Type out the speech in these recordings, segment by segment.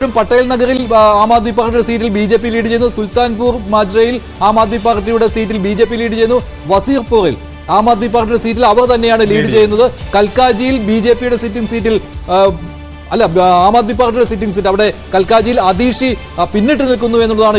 പട്ടേൽ നഗറിൽ ആ, ആദ്മി പാർട്ടിയുടെ സീറ്റിൽ ബി ജെ പി ലീഡ് ചെയ്യുന്നു. സുൽത്താൻപൂർ മാജ്രയിൽ ആം ആദ്മി പാർട്ടിയുടെ സീറ്റിൽ ബി ജെ പി ലീഡ് ചെയ്യുന്നു. വസീർപൂറിൽ ആം ആദ്മി പാർട്ടിയുടെ സീറ്റിൽ അവർ തന്നെയാണ് ലീഡ് ചെയ്യുന്നത്. കൽക്കാജിയിൽ ബി ജെ പിയുടെ സിറ്റിംഗ് സീറ്റിൽ അല്ല ആം ആദ്മി പാർട്ടിയുടെ സിറ്റിംഗ് സീറ്റ് അവിടെ കൽക്കാജിയിൽ അതീഷി പിന്നിട്ട് നിൽക്കുന്നു എന്നുള്ളതാണ്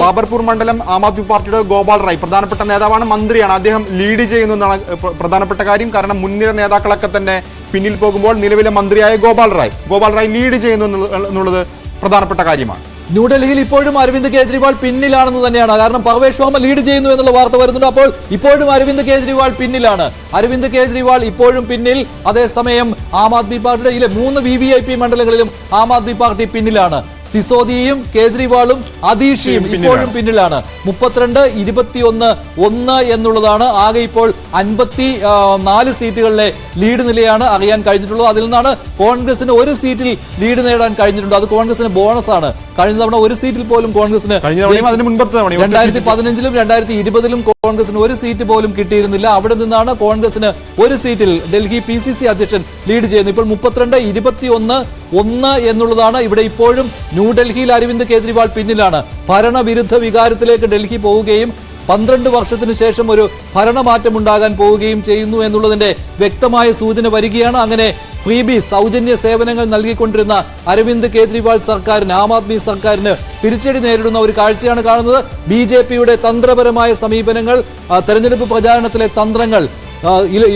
ബാബർപൂർ മണ്ഡലം ആം ആദ്മി പാർട്ടിയുടെ ഗോപാൽ റായ് പ്രധാനപ്പെട്ട നേതാവാണ് മന്ത്രിയാണ്. അദ്ദേഹം ലീഡ് ചെയ്യുന്നു എന്നാണ് പ്രധാനപ്പെട്ട കാര്യം. കാരണം മുൻനിര നേതാക്കളൊക്കെ തന്നെ പിന്നിൽ പോകുമ്പോൾ നിലവിലെ മന്ത്രിയായ ഗോപാൽ റായ്. ഗോപാൽ റായ് ലീഡ് ചെയ്യുന്നു എന്നുള്ള- എന്നുള്ളത് പ്രധാനപ്പെട്ട കാര്യമാണ്. ന്യൂഡൽഹിയിൽ ഇപ്പോഴും അരവിന്ദ് കേജ്രിവാൾ പിന്നിലാണെന്ന് തന്നെയാണ്. കാരണം പർവേഷ് വർമ്മ ലീഡ് ചെയ്യുന്നു എന്നുള്ള വാർത്ത വരുന്നുണ്ട്. അപ്പോൾ ഇപ്പോഴും അരവിന്ദ് കേജ്രിവാൾ പിന്നിലാണ്. അരവിന്ദ് കേജ്രിവാൾ ഇപ്പോഴും പിന്നിൽ. അതേസമയം ആം ആദ്മി പാർട്ടിയുടെ മൂന്ന് വി മണ്ഡലങ്ങളിലും ആം ആദ്മി പാർട്ടി പിന്നിലാണ്. സിസോദിയും കേജ്രിവാളും അതീഷിയും ഇപ്പോഴും പിന്നിലാണ്. മുപ്പത്തിരണ്ട് ഇരുപത്തിയൊന്ന് ഒന്ന് എന്നുള്ളതാണ് ആകെ ഇപ്പോൾ അൻപത്തി നാല് സീറ്റുകളിലെ ലീഡ് നിലയാണ് അറിയാൻ കഴിഞ്ഞിട്ടുള്ളത്. അതിൽ നിന്നാണ് കോൺഗ്രസിന് ഒരു സീറ്റിൽ ലീഡ് നേടാൻ കഴിഞ്ഞിട്ടുണ്ട്. അത് കോൺഗ്രസിന് ബോണസ് ആണ് കഴിഞ്ഞ തവണ ഒരു സീറ്റിൽ പോലും കോൺഗ്രസിന് രണ്ടായിരത്തി പതിനഞ്ചിലും രണ്ടായിരത്തി ഇരുപതിലും കോൺഗ്രസിന് ഒരു സീറ്റ് പോലും കിട്ടിയിരുന്നില്ല. അവിടെ നിന്നാണ് കോൺഗ്രസിന് ഒരു സീറ്റിൽ ഡൽഹി പി സി സി അധ്യക്ഷൻ ലീഡ് ചെയ്യുന്നത്. ഇപ്പോൾ മുപ്പത്തിരണ്ട് ഇരുപത്തി ഒന്ന് ഒന്ന് എന്നുള്ളതാണ് ഇവിടെ ഇപ്പോഴും ന്യൂഡൽഹിയിൽ അരവിന്ദ് കെജ്രിവാൾ പിന്നിലാണ്. ഭരണവിരുദ്ധ വികാരത്തിലേക്ക് ഡൽഹി പോവുകയും പന്ത്രണ്ട് വർഷത്തിനു ശേഷം ഒരു ഭരണമാറ്റം ഉണ്ടാകാൻ പോവുകയും ചെയ്യുന്നു എന്നുള്ളതിന്റെ വ്യക്തമായ സൂചന വരികയാണ്. അങ്ങനെ ഫ്രീബി സൗജന്യ സേവനങ്ങൾ നൽകിക്കൊണ്ടിരുന്ന അരവിന്ദ് കേജ്രിവാൾ സർക്കാരിന് ആം ആദ്മി സർക്കാരിന് തിരിച്ചടി നേരിടുന്ന ഒരു കാഴ്ചയാണ് കാണുന്നത്. ബി തന്ത്രപരമായ സമീപനങ്ങൾ തെരഞ്ഞെടുപ്പ് പ്രചാരണത്തിലെ തന്ത്രങ്ങൾ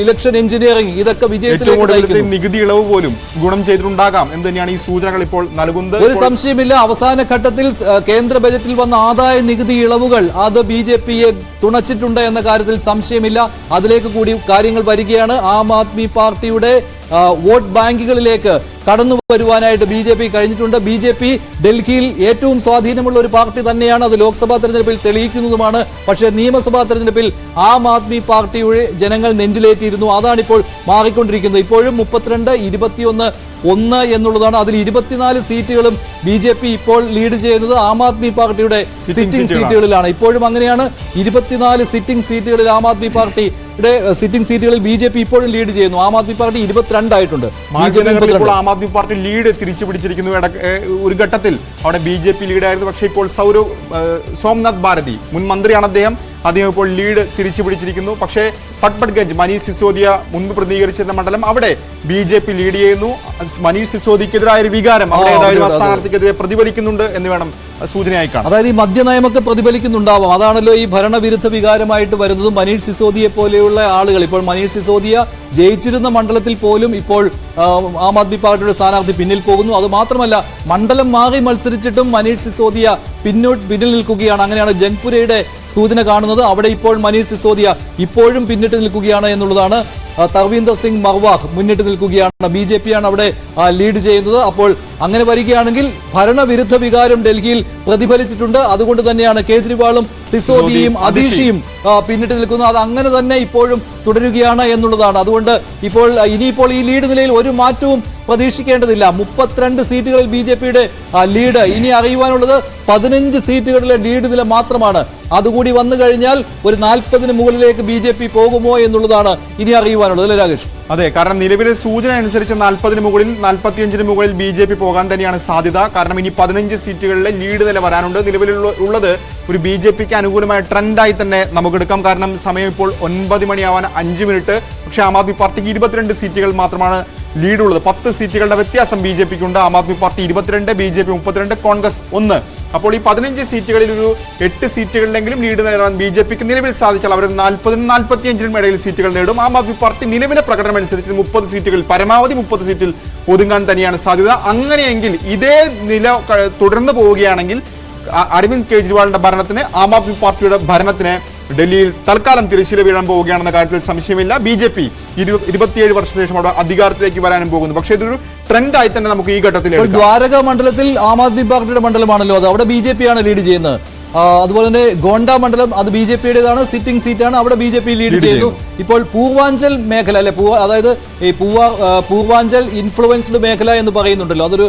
ഇലക്ഷൻ എഞ്ചിനീയറിംഗ് ഇതൊക്കെ വിജയത്തിലേക്ക് നികുതി ഇളവ് പോലും ഗുണം ചെയ്തിട്ടുണ്ടാകാം എന്ന് തന്നെയാണ് ഈ സൂചനകൾ ഇപ്പോൾ നൽകുന്നത്. ഒരു സംശയമില്ല അവസാന ഘട്ടത്തിൽ കേന്ദ്ര ബജറ്റിൽ വന്ന ആദായ നികുതി ഇളവുകൾ അത് ബി ജെ പിയെ തുണച്ചിട്ടുണ്ട് എന്ന കാര്യത്തിൽ സംശയമില്ല. അതിലേക്ക് കൂടി കാര്യങ്ങൾ വരികയാണ്. ആം ആദ്മി പാർട്ടിയുടെ വോട്ട് ബാങ്കുകളിലേക്ക് കടന്നു വരുവാനായിട്ട് ബി ജെ പി കഴിഞ്ഞിട്ടുണ്ട്. ബി ജെ പി ഡൽഹിയിൽ ഏറ്റവും സ്വാധീനമുള്ള ഒരു പാർട്ടി തന്നെയാണ്. അത് ലോക്സഭാ തെരഞ്ഞെടുപ്പിൽ തെളിയിക്കുന്നതുമാണ്. പക്ഷേ നിയമസഭാ തെരഞ്ഞെടുപ്പിൽ ആം ആദ്മി പാർട്ടിയുടെ ജനങ്ങൾ നെഞ്ചിലേറ്റിയിരുന്നു. അതാണിപ്പോൾ മാറിക്കൊണ്ടിരിക്കുന്നത്. ഇപ്പോഴും മുപ്പത്തിരണ്ട് ഇരുപത്തിയൊന്ന് ഒന്ന് എന്നുള്ളതാണ് അതിൽ ഇരുപത്തിനാല് സീറ്റുകളും ബി ജെ പി ഇപ്പോൾ ലീഡ് ചെയ്യുന്നത് ആം ആദ്മി പാർട്ടിയുടെ സിറ്റിംഗ്. സീറ്റുകളിലാണ് ഇപ്പോഴും അങ്ങനെയാണ്. ഇരുപത്തിനാല് സിറ്റിംഗ് സീറ്റുകളിൽ ആം ആദ്മി പാർട്ടിയുടെ സിറ്റിംഗ് സീറ്റുകളിൽ ബി ജെ പി ഇപ്പോഴും ലീഡ് ചെയ്യുന്നു. ആം ആദ്മി പാർട്ടി ഇരുപത്തിരണ്ടായിട്ടുണ്ട്. ആം ആദ്മി പാർട്ടി ലീഡ് തിരിച്ചു പിടിച്ചിരിക്കുന്നു ഒരു ഘട്ടത്തിൽ അവിടെ ബി ജെ പി ലീഡായിരുന്നു പക്ഷേ ഇപ്പോൾ സൗരവ് സോംനാഥ് ഭാരതി മുൻ മന്ത്രിയാണ് അദ്ദേഹം. അദ്ദേഹം ഇപ്പോൾ ലീഡ് തിരിച്ചു പിടിച്ചിരിക്കുന്നു. പക്ഷേ പട്പട്ഗഞ്ച് മനീഷ് സിസോദിയ മുൻപ് പ്രതികരിച്ചിരുന്ന മണ്ഡലം അവിടെ ബി ജെ പി ലീഡ് ചെയ്യുന്നു. മനീഷ് സിസോദിക്കെതിരായ ഒരു വികാരം അവിടെ ഏതായാലും. സ്ഥാനാർത്ഥിക്കെതിരെ പ്രതിഫലിക്കുന്നുണ്ട് എന്ന് വേണം സൂചനയായി കാണാം അതായത് ഈ മദ്യനയമൊക്കെ പ്രതിഫലിക്കുന്നുണ്ടാവാം. അതാണല്ലോ ഈ ഭരണവിരുദ്ധ വികാരമായിട്ട് വരുന്നതും മനീഷ് സിസോദിയെ പോലെയുള്ള ആളുകൾ. ഇപ്പോൾ മനീഷ് സിസോദിയ ജയിച്ചിരുന്ന മണ്ഡലത്തിൽ പോലും ഇപ്പോൾ ആം ആദ്മി പാർട്ടിയുടെ സ്ഥാനാർത്ഥി പിന്നിൽ പോകുന്നു. അത് മാത്രമല്ല മണ്ഡലം മാറി മത്സരിച്ചിട്ടും മനീഷ് സിസോദിയ പിന്നോട്ട് പിന്നിൽ നിൽക്കുകയാണ്. അങ്ങനെയാണ് ജംഗ്പുരയുടെ സൂചന കാണുന്നത് അവിടെ ഇപ്പോൾ മനീഷ് സിസോദിയ ഇപ്പോഴും പിന്നിട്ട് നിൽക്കുകയാണ് എന്നുള്ളതാണ് തർവീന്ദർ സിംഗ് മർവാഹ് മുന്നിട്ട് നിൽക്കുകയാണ്. ബി ജെ പിയാണ് അവിടെ ലീഡ് ചെയ്യുന്നത്. അപ്പോൾ അങ്ങനെ വരികയാണെങ്കിൽ ഭരണവിരുദ്ധ വികാരം ഡൽഹിയിൽ പ്രതിഫലിച്ചിട്ടുണ്ട്. അതുകൊണ്ട് തന്നെയാണ് കേജ്രിവാളും സിസോദിയും അതീഷിയും പിന്നിട്ട് നിൽക്കുന്നത്. അത് അങ്ങനെ തന്നെ ഇപ്പോഴും തുടരുകയാണ് എന്നുള്ളതാണ്. അതുകൊണ്ട് ഇപ്പോൾ ഇനിയിപ്പോൾ ഈ ലീഡ് നിലയിൽ ഒരു മാറ്റവും പ്രതീക്ഷിക്കേണ്ടതില്ല. മുപ്പത്തിരണ്ട് സീറ്റുകളിൽ ബി ജെ പിയുടെ ലീഡ് ഇനി അറിയുവാനുള്ളത് പതിനഞ്ച് സീറ്റുകളിലെ ലീഡ് നില മാത്രമാണ്. അതുകൂടി വന്നു കഴിഞ്ഞാൽ ഒരു നാൽപ്പതിന് മുകളിലേക്ക് ബി ജെ പി പോകുമോ എന്നുള്ളതാണ് ഇനി അറിയുവാനുള്ളത്. അല്ലേ രാകേഷ്? അതെ കാരണം നിലവിലെ സൂചന അനുസരിച്ച് നാൽപ്പതിന് മുകളിൽ നാൽപ്പത്തിയഞ്ചിന് മുകളിൽ ബി ജെ പി പോകാൻ തന്നെയാണ് സാധ്യത. കാരണം ഇനി പതിനഞ്ച് സീറ്റുകളിലെ ലീഡ് നില വരാനുണ്ട്. നിലവിലുള്ള ഉള്ളത് ഒരു ബി ജെ പിക്ക് അനുകൂലമായ ട്രെൻഡായി തന്നെ നമുക്ക് എടുക്കാം കാരണം സമയം ഇപ്പോൾ ഒൻപത് മണിയാവാൻ അഞ്ച് മിനിറ്റ്. പക്ഷേ ആം ആദ്മി പാർട്ടിക്ക് ഇരുപത്തിരണ്ട് സീറ്റുകൾ മാത്രമാണ് ലീഡുള്ളത്. പത്ത് സീറ്റുകളുടെ വ്യത്യാസം ബി ജെ പിക്ക് ഉണ്ട് ആം ആദ്മി പാർട്ടി ഇരുപത്തിരണ്ട് ബി ജെ പി മുപ്പത്തിരണ്ട് കോൺഗ്രസ് ഒന്ന്. അപ്പോൾ ഈ പതിനഞ്ച് സീറ്റുകളിൽ ഒരു എട്ട് സീറ്റുകളിലെങ്കിലും ലീഡ് നേടാൻ ബി ജെ പിക്ക് നിലവിൽ സാധിച്ചാൽ അവർ നാൽപ്പതിനും നാൽപ്പത്തിയഞ്ചിനും ഇടയിൽ സീറ്റുകൾ നേടും. ആം ആദ്മി പാർട്ടി നിലവിലെ പ്രകടനം അനുസരിച്ച് മുപ്പത് സീറ്റുകളിൽ പരമാവധി മുപ്പത് സീറ്റിൽ ഒതുങ്ങാൻ തന്നെയാണ് സാധ്യത. അങ്ങനെയെങ്കിൽ ഇതേ നില തുടർന്ന് പോവുകയാണെങ്കിൽ അരവിന്ദ് കെജ്രിവാളിന്റെ ഭരണത്തിന് ആം ആദ്മി പാർട്ടിയുടെ ഭരണത്തിന് ഡൽഹിയിൽ തൽക്കാലം തിരശ്ശീല വീഴാൻ പോവുകയാണെന്ന കാര്യത്തിൽ സംശയമില്ല. ബി ജെ പി ഇരുപത്തിയേഴ് വർഷത്തിന് ശേഷം അവിടെ അധികാരത്തിലേക്ക് വരാനും പോകുന്നു. പക്ഷേ ഇതൊരു ട്രെൻഡായി തന്നെ നമുക്ക് ഈ ഘട്ടത്തിൽ ദ്വാരക മണ്ഡലത്തിൽ ആം ആദ്മി പാർട്ടിയുടെ മണ്ഡലമാണല്ലോ അത്. അവിടെ ബി ജെ പി ആണ് ലീഡ് ചെയ്യുന്നത്. അതുപോലെ തന്നെ ഗോണ്ട മണ്ഡലം അത് ബി ജെ പിയുടേതാണ്. സിറ്റിംഗ് സീറ്റാണ്. അവിടെ ബി ജെ പി ലീഡ് ചെയ്തു ചെയ്യുന്നു. ഇപ്പോൾ പൂർവാഞ്ചൽ മേഖല അല്ലെ? പൂവ അതായത് ഈ പൂവ പൂർവാഞ്ചൽ ഇൻഫ്ലുവൻസ്ഡ് മേഖല എന്ന് പറയുന്നുണ്ടല്ലോ. അതൊരു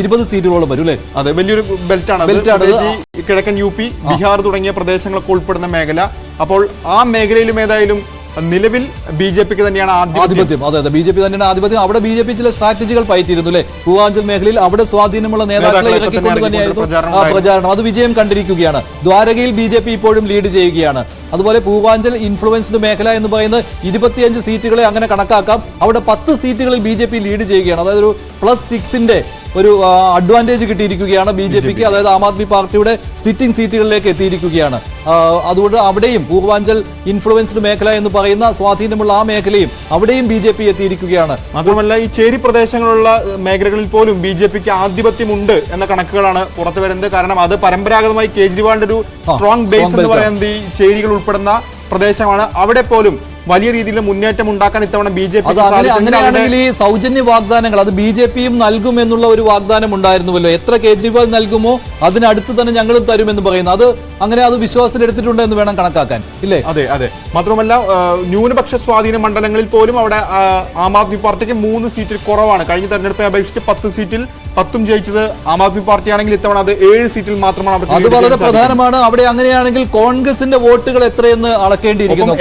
ഇരുപത് സീറ്റുകളോളം വരും അല്ലേ? അതെ വലിയൊരു ബെൽറ്റാണ്. ബെൽറ്റാണ്. കിഴക്കൻ യു പി ബീഹാർ തുടങ്ങിയ പ്രദേശങ്ങളൊക്കെ ഉൾപ്പെടുന്ന മേഖല. അപ്പോൾ ആ മേഖലയിലും ഏതായാലും നിലവിൽ ബി ജെ പിക്ക് തന്നെയാണ് ആധിപത്യം. അതെ അതെ. ബി ജെ പി തന്നെയാണ് ആധിപത്യം. അവിടെ ബി ജെ പി ചില സ്ട്രാറ്റജികൾ പയറ്റിയിരുന്നു അല്ലെ? പൂവാഞ്ചൽ മേഖലയിൽ അവിടെ സ്വാധീനമുള്ള നേതാക്കളെ ഇറക്കിക്കൊണ്ട് തന്നെയായിരുന്നു പ്രചാരണം അത് വിജയം കണ്ടിരിക്കുകയാണ്. ദ്വാരകയിൽ ബി ജെ പി ഇപ്പോഴും ലീഡ് ചെയ്യുകയാണ്. അതുപോലെ പൂവാഞ്ചൽ ഇൻഫ്ലുവൻസ്ഡ് മേഖല എന്ന് പറയുന്നത് ഇരുപത്തിയഞ്ച് സീറ്റുകളെ അങ്ങനെ കണക്കാക്കാം. അവിടെ പത്ത് സീറ്റുകളിൽ ബി ജെ പി ലീഡ് ചെയ്യുകയാണ്. അതായത് ഒരു പ്ലസ് സിക്സിന്റെ ഒരു അഡ്വാന്റേജ് കിട്ടിയിരിക്കുകയാണ് ബി ജെ പിക്ക്. അതായത് ആം ആദ്മി പാർട്ടിയുടെ സിറ്റിംഗ് സീറ്റുകളിലേക്ക് എത്തിയിരിക്കുകയാണ്. അതുകൊണ്ട് അവിടെയും പൂർവാഞ്ചൽ ഇൻഫ്ലുവൻസ്ഡ് മേഖല എന്ന് പറയുന്ന സ്വാധീനമുള്ള ആ മേഖലയും അവിടെയും ബി ജെ പി എത്തിയിരിക്കുകയാണ്. മാത്രമല്ല ഈ ചേരി പ്രദേശങ്ങളുള്ള മേഖലകളിൽ പോലും ബി ജെ പിക്ക് ആധിപത്യമുണ്ട് എന്ന കണക്കുകളാണ് പുറത്തു വരുന്നത്. കാരണം അത് പരമ്പരാഗതമായി കേജ്രിവാളിന്റെ ഒരു സ്ട്രോങ് ബേസ് എന്ന്. പറയുന്നത് ഈ ചേരികൾ ഉൾപ്പെടുന്ന പ്രദേശമാണ്. അവിടെ പോലും വലിയ രീതിയിൽ മുന്നേറ്റം ഉണ്ടാക്കാൻ ഇത്തവണ ബി ജെ പി അങ്ങനെയാണെങ്കിൽ ഈ സൗജന്യ വാഗ്ദാനങ്ങൾ അത് ബി ജെ പിയും നൽകും എന്നുള്ള ഒരു വാഗ്ദാനം ഉണ്ടായിരുന്നുവല്ലോ. എത്ര കേജ്രിവാൾ നൽകുമോ അതിനടുത്ത് തന്നെ ഞങ്ങളും തരുമെന്ന് പറയുന്നു. അത് അങ്ങനെ അത് വിശ്വാസത്തിൽ എടുത്തിട്ടുണ്ട് എന്ന് വേണം കണക്കാക്കാൻ ഇല്ലേ? അതെ അതെ. മാത്രമല്ല ന്യൂനപക്ഷ സ്വാധീന മണ്ഡലങ്ങളിൽ പോലും അവിടെ ആ, ആം ആദ്മി പാർട്ടിക്ക് മൂന്ന് സീറ്റിൽ കുറവാണ്. കഴിഞ്ഞ തെരഞ്ഞെടുപ്പിനെ അപേക്ഷിച്ച് പത്ത് സീറ്റിൽ പത്തും ജയിച്ചത് ആം ആദ്മി പാർട്ടിയാണെങ്കിൽ ഇത്തവണ അത് ഏഴ് സീറ്റിൽ മാത്രമാണ് അവർക്ക് അത് വളരെ. പ്രധാനമാണ്. അവിടെ അങ്ങനെയാണെങ്കിൽ കോൺഗ്രസിന്റെ വോട്ടുകൾ എത്രയെന്ന് അളക്കേണ്ടിയിരിക്കുന്നു.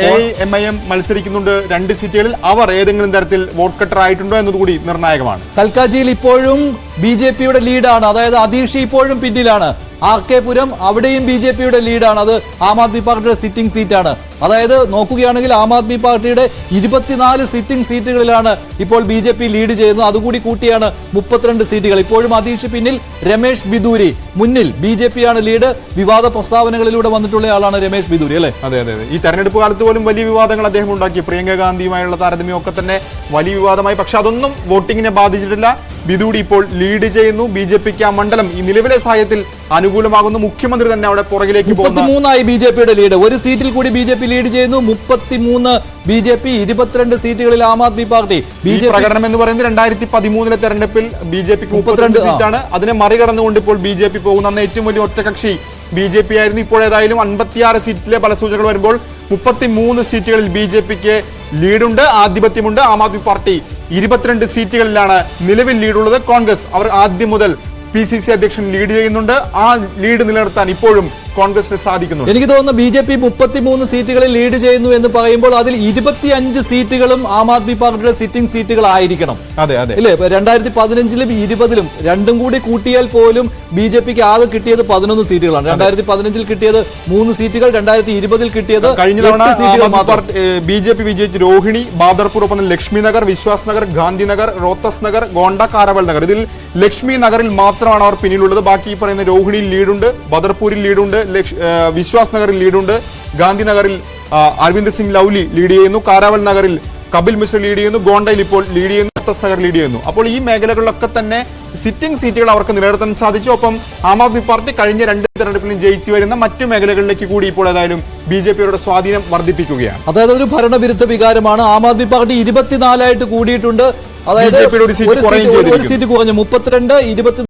എം ഐ എം മത്സരിക്കുന്നുണ്ട് രണ്ട് സീറ്റുകളിൽ. അവർ ഏതെങ്കിലും തരത്തിൽ വോട്ട് കട്ടർ ആയിട്ടുണ്ടോ എന്നതുകൂടി നിർണായകമാണ്. കൽക്കാജിയിൽ ഇപ്പോഴും ബി ജെ പിയുടെ ലീഡാണ് അതായത് അതീഷ് ഇപ്പോഴും പിന്നിലാണ്. ആർ കെ പുരം അവിടെയും ബി ജെ പിയുടെ ലീഡാണ് അത് ആം ആദ്മി പാർട്ടിയുടെ സിറ്റിംഗ് സീറ്റാണ് അതായത് നോക്കുകയാണെങ്കിൽ ആം ആദ്മി പാർട്ടിയുടെ ഇരുപത്തിനാല് സിറ്റിംഗ് സീറ്റുകളിലാണ് ഇപ്പോൾ ബി ജെ പി ലീഡ് ചെയ്യുന്നത്. അതുകൂടി കൂട്ടിയാണ് മുപ്പത്തിരണ്ട് സീറ്റുകൾ ഇപ്പോഴും അതീഷ് പിന്നിൽ രമേഷ് ബിദൂരി. മുന്നിൽ ബി ജെ പി ആണ് ലീഡ് വിവാദ പ്രസ്താവനകളിലൂടെ വന്നിട്ടുള്ള ആളാണ് രമേഷ് ബിദൂരി അല്ലേ? അതെ അതെ. ഈ തെരഞ്ഞെടുപ്പ് കാലത്ത് പോലും വലിയ വിവാദങ്ങൾ അദ്ദേഹം ഉണ്ടാക്കി. പ്രിയങ്ക ഗാന്ധിയുമായുള്ള താരതമ്യമൊക്കെ തന്നെ വലിയ വിവാദമായി. പക്ഷെ അതൊന്നും വോട്ടിങ്ങിനെ ബാധിച്ചിട്ടില്ല. ബിദൂടി ഇപ്പോൾ ലീഡ് ചെയ്യുന്നു. ബി ജെ പിക്ക് ആ മണ്ഡലം ഈ നിലവിലെ സാഹചര്യത്തിൽ അനുകൂലമാകുന്നു. മുഖ്യമന്ത്രി തന്നെ അവിടെ പുറകിലേക്ക് മൂന്നായി മുപ്പത്തിമൂന്നായി ബി ജെ പിയുടെ ലീഡ്. ഒരു സീറ്റിൽ കൂടി ബി ജെ പി ലീഡ് ചെയ്യുന്നു. മുപ്പത്തിമൂന്ന് ബി ജെ പി ഇരുപത്തിരണ്ട് സീറ്റുകളിൽ Aam Aadmi party. B J പ്രകടനം എന്ന് പറയുന്നത് രണ്ടായിരത്തി പതിമൂന്നിലെ തെരഞ്ഞെടുപ്പിൽ ബി ജെ പിക്ക് മുപ്പത്തിരണ്ട് സീറ്റാണ്. അതിനെ മറികടന്നുകൊണ്ട് ഇപ്പോൾ ബി ജെ പി പോകുന്ന. അന്ന് ഏറ്റവും വലിയ ഒറ്റകക്ഷി ബി ജെ പി ആയിരുന്നു. ഇപ്പോൾ ഏതായാലും അൻപത്തിയാറ് സീറ്റിലെ പല സൂചനകൾ വരുമ്പോൾ മുപ്പത്തി മൂന്ന് സീറ്റുകളിൽ ബി ജെ പിക്ക് ലീഡുണ്ട്. ആധിപത്യമുണ്ട് ആം ആദ്മി പാർട്ടി. ഇരുപത്തിരണ്ട് സീറ്റുകളിലാണ് നിലവിൽ ലീഡുള്ളത് കോൺഗ്രസ്. അവർ ആദ്യം മുതൽ പി സി സി അധ്യക്ഷൻ ലീഡ് ചെയ്യുന്നുണ്ട്. ആ ലീഡ് നിലനിർത്താൻ ഇപ്പോഴും കോൺഗ്രസിന് സാധിക്കുന്നു എനിക്ക് തോന്നുന്നു ബി ജെ പി മുപ്പത്തിമൂന്ന് സീറ്റുകളിൽ ലീഡ് ചെയ്യുന്നു എന്ന് പറയുമ്പോൾ അതിൽ ഇരുപത്തിയഞ്ച് സീറ്റുകളും ആം ആദ്മി പാർട്ടിയുടെ സിറ്റിംഗ് സീറ്റുകളായിരിക്കണം. അതെ അതെ. ഇല്ലേ? രണ്ടായിരത്തി പതിനഞ്ചിലും ഇരുപതിലും രണ്ടും കൂടി കൂട്ടിയാൽ പോലും ബി ജെ പിക്ക് ആകെ കിട്ടിയത് പതിനൊന്ന് സീറ്റുകളാണ്. രണ്ടായിരത്തി പതിനഞ്ചിൽ കിട്ടിയത് മൂന്ന് സീറ്റുകൾ രണ്ടായിരത്തി ഇരുപതിൽ കിട്ടിയത് കഴിഞ്ഞ തവണ സീറ്റുകൾ മാത്രം. ബി ജെ പി വിജയിച്ച് രോഹിണി ബാദർപൂർ ഒപ്പം ലക്ഷ്മി നഗർ വിശ്വാസ് നഗർ ഗാന്ധിനഗർ റോത്തസ് നഗർ ഗോണ്ട കാരവൽ നഗർ. ഇതിൽ ലക്ഷ്മി നഗറിൽ മാത്രമാണ് അവർ പിന്നിലുള്ളത്. ബാക്കി ഈ പറയുന്ന രോഹിണിയിൽ ലീഡുണ്ട് ബദർപൂരിൽ ലീഡുണ്ട് വിശ്വാസ് നഗറിൽ ലീഡുണ്ട് ഗാന്ധിനഗറിൽ അരവിന്ദ് സിംഗ് ലൗലി ലീഡ് ചെയ്യുന്നു. കാരാവൽ നഗറിൽ കപിൽ മിശ്ര ലീഡ് ചെയ്യുന്നു. ഗോണ്ടയിൽ ഇപ്പോൾ ലീഡ് ചെയ്യുന്നു. നഗർ ലീഡ് ചെയ്യുന്നു. അപ്പോൾ ഈ മേഖലകളിലൊക്കെ തന്നെ സിറ്റിംഗ് സീറ്റുകൾ അവർക്ക് നിലനിർത്താൻ സാധിച്ചു. ഒപ്പം ആം ആദ്മി പാർട്ടി കഴിഞ്ഞ രണ്ട് തെരഞ്ഞെടുപ്പിലും ജയിച്ചു വരുന്ന മറ്റു മേഖലകളിലേക്ക് കൂടി ഇപ്പോൾ ഏതായാലും ബി ജെ പിയുടെ സ്വാധീനം വർദ്ധിപ്പിക്കുകയാണ്. അതായത് ഒരു ഭരണവിരുദ്ധ വികാരമാണ് ആം ആദ്മി പാർട്ടി ഇരുപത്തിനാലായിട്ട് കൂടിയിട്ടുണ്ട്. അതായത് ഒരു. സീറ്റ് കുറഞ്ഞു. മുപ്പത്തിരണ്ട് ഇരുപത്തി